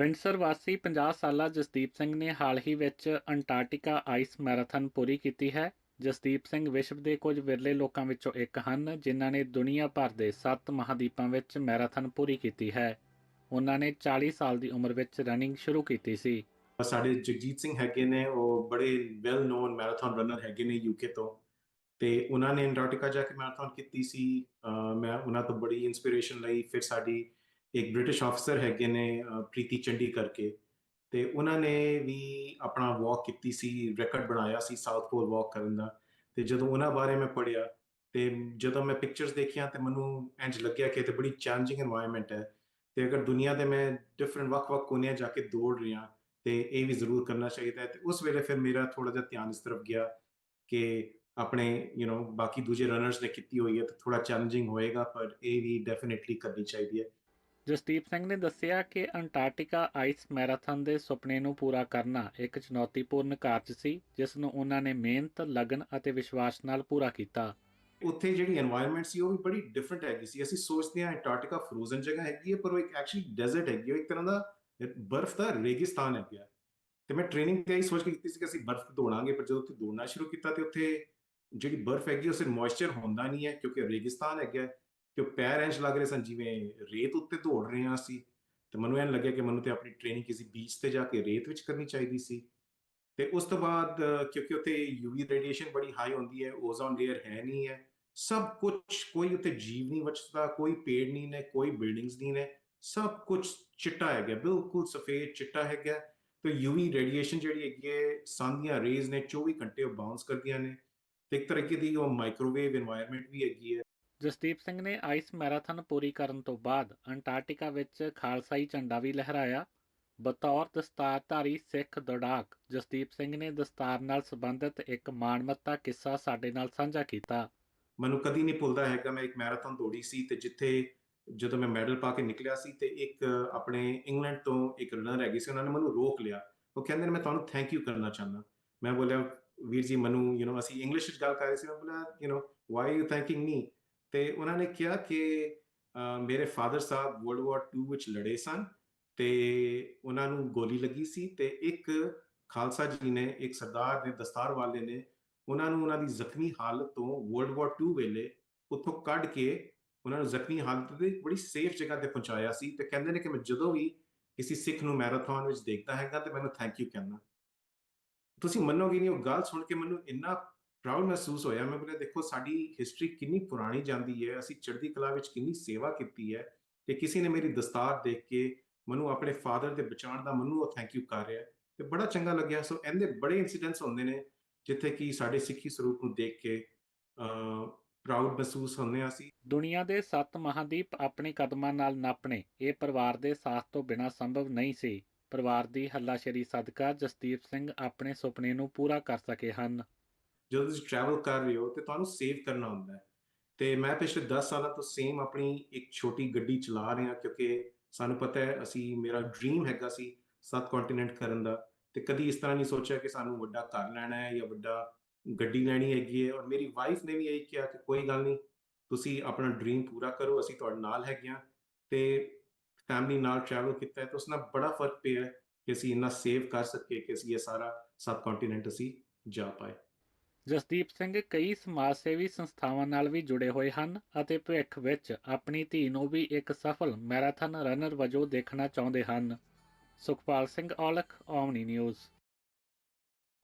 Windsor ਵਾਸੀ 50 ਸਾਲਾ ਜਸਦੀਪ ਸਿੰਘ ਨੇ ਹਾਲ ਹੀ ਵਿੱਚ ਅੰਟਾਰਕਟਿਕਾ ਆਈਸ ਮੈਰਾਥਨ ਪੂਰੀ ਕੀਤੀ ਹੈ। ਜਸਦੀਪ ਸਿੰਘ ਵਿਸ਼ਵ ਦੇ ਕੁਝ ਵਿਰਲੇ ਲੋਕਾਂ ਵਿੱਚੋਂ ਇੱਕ ਹਨ, ਜਿਨ੍ਹਾਂ ਨੇ ਦੁਨੀਆ ਭਰ ਦੇ 7 ਮਹਾਦੀਪਾਂ ਵਿੱਚ ਮੈਰਾਥਨ ਪੂਰੀ ਕੀਤੀ ਹੈ। ਉਹਨਾਂ ਨੇ 40 ਸਾਲ ਦੀ ਉਮਰ ਵਿੱਚ ਰਨਿੰਗ ਸ਼ੁਰੂ ਕੀਤੀ ਸੀ। ਸਾਡੇ ਜਗਜੀਤ ਸਿੰਘ ਹੈਗੇ ਨੇ, ਉਹ ਬੜੇ ਵੈਲ ਨੋਨ ਮੈਰਾਥਨ ਰਨਰ ਹੈਗੇ ਨੇ ਯੂਕੇ ਤੋਂ। ਤੇ ਉਹਨਾਂ ਨੇ ਅੰਟਾਰਕਟਿਕਾ ਜਾ ਕੇ ਮੈਰਾਥਨ ਕੀਤੀ ਸੀ। ਮੈਂ ਉਹਨਾਂ ਤੋਂ ਬੜੀ ਇਨਸਪੀਰੇਸ਼ਨ ਲਈ, ਫਿਰ ਸਾਡੀ ਇੱਕ ਬ੍ਰਿਟਿਸ਼ ਅਫਸਰ ਹੈਗੇ ਨੇ ਪ੍ਰੀਤੀ ਚੰਡੀ ਕਰਕੇ। ਤੇ ਉਹਨਾਂ ਨੇ ਵੀ ਆਪਣਾ ਵਾਕ ਕੀਤੀ ਸੀ ਰੈਕੋਰਡ ਬਣਾਇਆ ਸੀ ਸਾਊਥ ਪੋਲ ਵਾਕ ਕਰਨ ਦਾ। ਤੇ ਜਦੋਂ ਉਹਨਾਂ ਬਾਰੇ ਮੈਂ ਪੜਿਆ ਤੇ ਜਦੋਂ ਮੈਂ ਪਿਕਚਰਸ ਦੇਖੀਆਂ ਤੇ ਮੈਨੂੰ ਇੰਜ ਲੱਗਿਆ ਕਿ ਤੇ ਬੜੀ ਚੈਲੰਜਿੰਗ এনवायरमेंट ਹੈ। ਤੇ ਅਗਰ ਦੁਨੀਆ ਦੇ ਮੈਂ ਡਿਫਰੈਂਟ ਵੱਖ-ਵੱਖ ਕੋਨਿਆਂ ਜਾ ਕੇ ਦੌੜ ਰਿਹਾ, ਤੇ ਇਹ ਵੀ ਜ਼ਰੂਰ ਕਰਨਾ ਚਾਹੀਦਾ ਹੈ। ਤੇ ਉਸ ਵੇਲੇ ਫਿਰ ਮੇਰਾ ਥੋੜਾ ਜਿਹਾ ਧਿਆਨ ਇਸ ਤਰਫ ਗਿਆ ਕਿ ਆਪਣੇ ਯੂ نو ਬਾਕੀ ਦੂਜੇ ਰਨਰਸ ਨੇ ਕੀਤੀ ਹੋਈ ਹੈ ਤਾਂ ਥੋੜਾ ਚੈਲੰਜਿੰਗ ਹੋਏਗਾ, ਪਰ ਇਹ ਵੀ ਡੈਫੀਨਿਟਲੀ ਕਰਨੀ ਚਾਹੀਦੀ ਹੈ। ਜਸਦੀਪ ਸਿੰਘ ਨੇ ਦੱਸਿਆ ਕਿ ਅੰਟਾਰਕਟਿਕਾ ਆਈਸ ਮੈਰਾਥਨ ਦੇ ਸੁਪਨੇ ਨੂੰ ਪੂਰਾ ਕਰਨਾ ਇੱਕ ਚੁਣੌਤੀਪੂਰਨ ਕਾਰਜ ਸੀ ਜਿਸ ਨੂੰ ਉਹਨਾਂ ਨੇ ਮਿਹਨਤ, ਲਗਨ ਅਤੇ ਵਿਸ਼ਵਾਸ ਨਾਲ ਪੂਰਾ ਕੀਤਾ। ਉੱਥੇ ਜਿਹੜੀ এনवायरमेंट ਸੀ ਉਹ ਵੀ ਬੜੀ ਡਿਫਰੈਂਟ ਹੈਗੀ ਸੀ। ਅਸੀਂ ਸੋਚਦੇ ਹਾਂ ਅੰਟਾਰਕਟਿਕਾ ਫਰੋਜ਼ਨ ਜਗ੍ਹਾ ਹੈਗੀ ਹੈ ਪਰ ਉਹ ਇੱਕ ਐਕਚੁਅਲੀ ਡੈਜ਼ਰਟ ਹੈ। ਇੱਕ ਤਰ੍ਹਾਂ ਦਾ ਬਰਫ਼ ਦਾ ਰੇਗਿਸਤਾਨ ਹੈ। ਗਿਆ ਤੇ ਮੈਂ ਟ੍ਰੇਨਿੰਗ ਤੇ ਹੀ ਸੋਚ ਕੇ ਕੀਤੀ ਸੀ ਕਿ ਅਸੀਂ ਬਰਫ਼ ਦੌੜਾਂਗੇ ਪਰ ਜਦੋਂ ਉੱਥੇ ਦੌੜਨਾ ਸ਼ੁਰੂ ਕੀਤਾ ਤੇ ਉੱਥੇ ਜਿਹੜੀ ਬਰਫ਼ ਹੈਗੀ ਉਸੇ ਮੋਇਸਚਰ ਹੁੰਦਾ ਨਹੀਂ ਹੈ ਕਿਉਂਕਿ ਰੇਗਿਸਤਾਨ ਹੈਗਾ ਕਿ ਪੈਰ ਇੰਜ ਲੱਗ ਰਹੇ ਸਨ, ਜਿਵੇਂ ਰੇਤ ਉੱਤੇ ਦੌੜ ਰਹੇ ਹਾਂ ਅਸੀਂ। ਤੇ ਮੈਨੂੰ ਐਨ ਲੱਗਿਆ ਕਿ ਮੈਨੂੰ ਤੇ ਆਪਣੀ ਟ੍ਰੇਨਿੰਗ ਕਿਸੇ ਬੀਚ ਤੇ ਜਾ ਕੇ ਰੇਤ ਵਿੱਚ ਕਰਨੀ ਚਾਹੀਦੀ ਸੀ। ਤੇ ਉਸ ਤੋਂ ਬਾਅਦ, ਕਿਉਂਕਿ ਉੱਥੇ ਯੂਵੀ ਰੇਡੀਏਸ਼ਨ ਬੜੀ ਹਾਈ ਹੁੰਦੀ ਹੈ ਓਜ਼ੋਨ ਲੇਅਰ ਹੈ ਨਹੀਂ ਹੈ, ਸਭ ਕੁਝ ਕੋਈ ਉੱਥੇ ਜੀਵ ਨਹੀਂ ਬਚਦਾ, ਕੋਈ ਪੇੜ ਨਹੀਂ ਨੇ, ਕੋਈ ਬਿਲਡਿੰਗਸ ਨਹੀਂ ਨੇ, ਸਭ ਕੁਝ ਚਿੱਟਾ ਹੈ ਗਿਆ ਬਿਲਕੁਲ ਸਫੇਦ ਚਿੱਟਾ ਹੈ ਗਿਆ ਤੇ ਯੂਵੀ ਰੇਡੀਏਸ਼ਨ ਜਿਹੜੀ ਹੈਗੀ ਹੈ ਸਨ ਦੀਆਂ ਰੇਜ਼ ਨੇ 24 ਘੰਟੇ ਉਹ ਬਾਉਂਸ ਕਰਦੀਆਂ ਨੇ। ਤੇ ਇੱਕ ਤਰ੍ਹਾਂ ਦੀ ਉਹ ਮਾਈਕ੍ਰੋਵੇਵ এনवायरमेंट ਵੀ ਹੈਗੀ ਹੈ। ਜਸਦੀਪ ਸਿੰਘ ਨੇ ਆਈਸ ਮੈਰਾਥਨ ਪੂਰੀ ਕਰਨ ਤੋਂ ਬਾਅਦ ਅੰਟਾਰਕਟਿਕਾ ਵਿੱਚ ਖਾਲਸਾਈ ਝੰਡਾ ਵੀ ਲਹਿਰਾਇਆ। ਬਤੌਰ ਦਸਤਾਰਧਾਰੀ ਸਿੱਖ ਦੌੜਾਕ ਜਸਦੀਪ ਸਿੰਘ ਨੇ ਦਸਤਾਰ ਨਾਲ ਸੰਬੰਧਿਤ ਇੱਕ ਮਾਣਮੱਤਾ ਕਿੱਸਾ ਸਾਡੇ ਨਾਲ ਸਾਂਝਾ ਕੀਤਾ। ਮੈਨੂੰ ਕਦੀ ਨਹੀਂ ਭੁੱਲਦਾ ਹੈਗਾ ਮੈਂ ਇੱਕ ਮੈਰਾਥਨ ਦੌੜੀ ਸੀ ਤੇ ਜਿੱਥੇ ਜਦੋਂ ਮੈਂ ਮੈਡਲ ਪਾ ਕੇ ਨਿਕਲਿਆ ਸੀ ਤੇ ਇੱਕ ਆਪਣੇ ਇੰਗਲੈਂਡ ਤੋਂ ਇੱਕ ਰਨਰ ਹੈਗੀ ਸੀ ਉਹਨਾਂ ਨੇ ਮੈਨੂੰ ਰੋਕ ਲਿਆ ਉਹ ਕਹਿੰਦੇ ਨੇ ਮੈਂ ਤੁਹਾਨੂੰ ਥੈਂਕ ਯੂ ਕਰਨਾ ਚਾਹੁੰਦਾ ਮੈਂ ਬੋਲਿਆ ਵੀਰ ਜੀ ਮੈਨੂੰ ਯੂ نو ਅਸੀਂ ਇੰਗਲਿਸ਼ ਵਿੱਚ ਗੱਲ ਕਰ ਰਹੇ ਸੀ ਮੈਂ ਬੋਲਿਆ you know why you thanking me ਤੇ ਉਹਨਾਂ ਨੇ ਕਿਹਾ ਕਿ ਮੇਰੇ ਫਾਦਰ ਸਾਹਿਬ ਵਰਲਡ ਵਾਰ 2 ਵਿੱਚ ਲੜੇ ਸਨ ਤੇ ਉਹਨਾਂ ਨੂੰ ਗੋਲੀ ਲੱਗੀ ਸੀ ਤੇ ਇੱਕ ਖਾਲਸਾ ਜੀ ਨੇ, ਇੱਕ ਸਰਦਾਰ ਨੇ ਦਸਤਾਰ ਵਾਲੇ ਨੇ ਉਹਨਾਂ ਨੂੰ ਉਹਨਾਂ ਦੀ ਜ਼ਖਮੀ ਹਾਲਤ ਤੋਂ ਵਰਲਡ ਵਾਰ 2 ਵੇਲੇ ਉੱਥੋਂ ਕੱਢ ਕੇ ਉਹਨਾਂ ਨੂੰ ਜ਼ਖਮੀ ਹਾਲਤ ਦੇ ਬੜੀ ਸੇਫ ਜਗ੍ਹਾ ਤੇ ਪਹੁੰਚਾਇਆ ਸੀ ਤੇ ਕਹਿੰਦੇ ਨੇ ਕਿ ਮੈਂ ਜਦੋਂ ਵੀ ਕਿਸੇ ਸਿੱਖ ਨੂੰ ਮੈਰਾਥਨ ਵਿੱਚ ਦੇਖਦਾ ਹੈਗਾ ਤੇ ਮੈਨੂੰ ਥੈਂਕ ਯੂ ਕਹਿੰਦਾ। ਤੁਸੀਂ ਮੰਨੋਗੇ ਨਹੀਂ, ਉਹ ਗੱਲ ਸੁਣ ਕੇ ਮੈਨੂੰ ਇੰਨਾ ਪ੍ਰਾਊਡ ਮਹਿਸੂਸ ਹੋਇਆ। ਮੈਂ ਬੋਲਿਆ, ਦੇਖੋ, ਸਾਡੀ ਹਿਸਟਰੀ ਕਿੰਨੀ ਪੁਰਾਣੀ ਜਾਂਦੀ ਹੈ। ਅਸੀਂ ਚੜ੍ਹਦੀ ਕਲਾ ਵਿੱਚ ਕਿੰਨੀ ਸੇਵਾ ਕੀਤੀ ਹੈ ਕਿ ਕਿਸੇ ਨੇ ਮੇਰੀ ਦਸਤਾਰ ਦੇਖ ਕੇ ਮੈਨੂੰ ਆਪਣੇ ਫਾਦਰ ਦੇ ਬਚਾਉਣ ਦਾ ਮੈਨੂੰ ਉਹ ਥੈਂਕ ਯੂ ਕਰ ਰਿਹਾ ਤੇ ਬੜਾ ਚੰਗਾ ਲੱਗਿਆ। ਸੋ ਇਹਦੇ ਬੜੇ ਇਨਸੀਡੈਂਟਸ ਹੁੰਦੇ ਨੇ, ਜਿੱਥੇ ਕਿ ਸਾਡੇ ਸਿੱਖੀ ਸਰੂਪ ਨੂੰ ਦੇਖ ਕੇ ਪ੍ਰਾਊਡ ਮਹਿਸੂਸ ਹੁੰਦੇ ਹਾਂ ਅਸੀਂ। ਦੁਨੀਆ ਦੇ ਸੱਤ ਮਹਾਦੀਪ ਆਪਣੇ ਕਦਮਾਂ ਨਾਲ ਨਾਪਣੇ। ਇਹ ਪਰਿਵਾਰ ਦੇ ਸਾਥ ਤੋਂ ਬਿਨਾਂ ਸੰਭਵ ਨਹੀਂ ਸੀ। ਪਰਿਵਾਰ ਦੀ ਹੱਲਾਸ਼ੇਰੀ ਸਦਕਾ ਜਸਦੀਪ ਸਿੰਘ ਆਪਣੇ ਸੁਪਨੇ ਨੂੰ ਪੂਰਾ ਕਰ ਸਕੇ ਹਨ। ਜਦੋਂ ਤੁਸੀਂ ਟਰੈਵਲ ਕਰ ਰਹੇ ਹੋ ਤੇ ਤੁਹਾਨੂੰ ਸੇਵ ਕਰਨਾ ਹੁੰਦਾ ਹੈ। ਤੇ ਮੈਂ ਪਿਛਲੇ 10 ਸਾਲਾਂ ਤੋਂ ਸੇਮ ਆਪਣੀ ਇੱਕ ਛੋਟੀ ਗੱਡੀ ਚਲਾ ਰਿਹਾ ਕਿਉਂਕਿ ਸਾਨੂੰ ਪਤਾ ਹੈ ਅਸੀਂ, ਮੇਰਾ ਡ੍ਰੀਮ ਹੈਗਾ ਸੀ ਸੱਤ ਕੰਟੀਨੈਂਟ ਕਰਨ ਦਾ ਤੇ ਕਦੀ ਇਸ ਤਰ੍ਹਾਂ ਨਹੀਂ ਸੋਚਿਆ ਕਿ ਸਾਨੂੰ ਵੱਡਾ ਘਰ ਲੈਣਾ ਹੈ ਜਾਂ ਵੱਡਾ ਗੱਡੀ ਲੈਣੀ ਹੈਗੀ ਹੈ। ਔਰ ਮੇਰੀ ਵਾਈਫ ਨੇ ਵੀ ਇਹੀ ਕਿਹਾ ਕਿ ਕੋਈ ਗੱਲ ਨਹੀਂ, ਤੁਸੀਂ ਆਪਣਾ ਡ੍ਰੀਮ ਪੂਰਾ ਕਰੋ, ਅਸੀਂ ਤੁਹਾਡੇ ਨਾਲ ਹੈਗੇ ਹਾਂ ਤੇ ਫੈਮਿਲੀ ਨਾਲ ਟਰੈਵਲ ਕੀਤਾ ਹੈ ਤਾਂ ਉਸ ਨਾਲ ਬੜਾ ਫ਼ਰਕ ਪਿਆ ਕਿ ਅਸੀਂ ਇੰਨਾ ਸੇਵ ਕਰ ਸਕੀਏ ਕਿ ਅਸੀਂ ਇਹ ਸਾਰਾ ਸਬ ਕੰਟੀਨੈਂਟ ਅਸੀਂ ਜਾ ਪਾਏ। ਜਸਦੀਪ ਸਿੰਘ ਕਈ ਸਮਾਜ ਸੇਵੀ ਸੰਸਥਾਵਾਂ ਨਾਲ ਵੀ ਜੁੜੇ ਹੋਏ ਹਨ ਅਤੇ ਭਵਿੱਖ ਵਿੱਚ ਆਪਣੀ ਧੀ ਨੂੰ ਵੀ ਇੱਕ ਸਫਲ ਮੈਰਾਥਨ ਰਨਰ ਵਜੋਂ ਦੇਖਣਾ ਚਾਹੁੰਦੇ ਹਨ। Sukhpal Singh Aulakh Omni news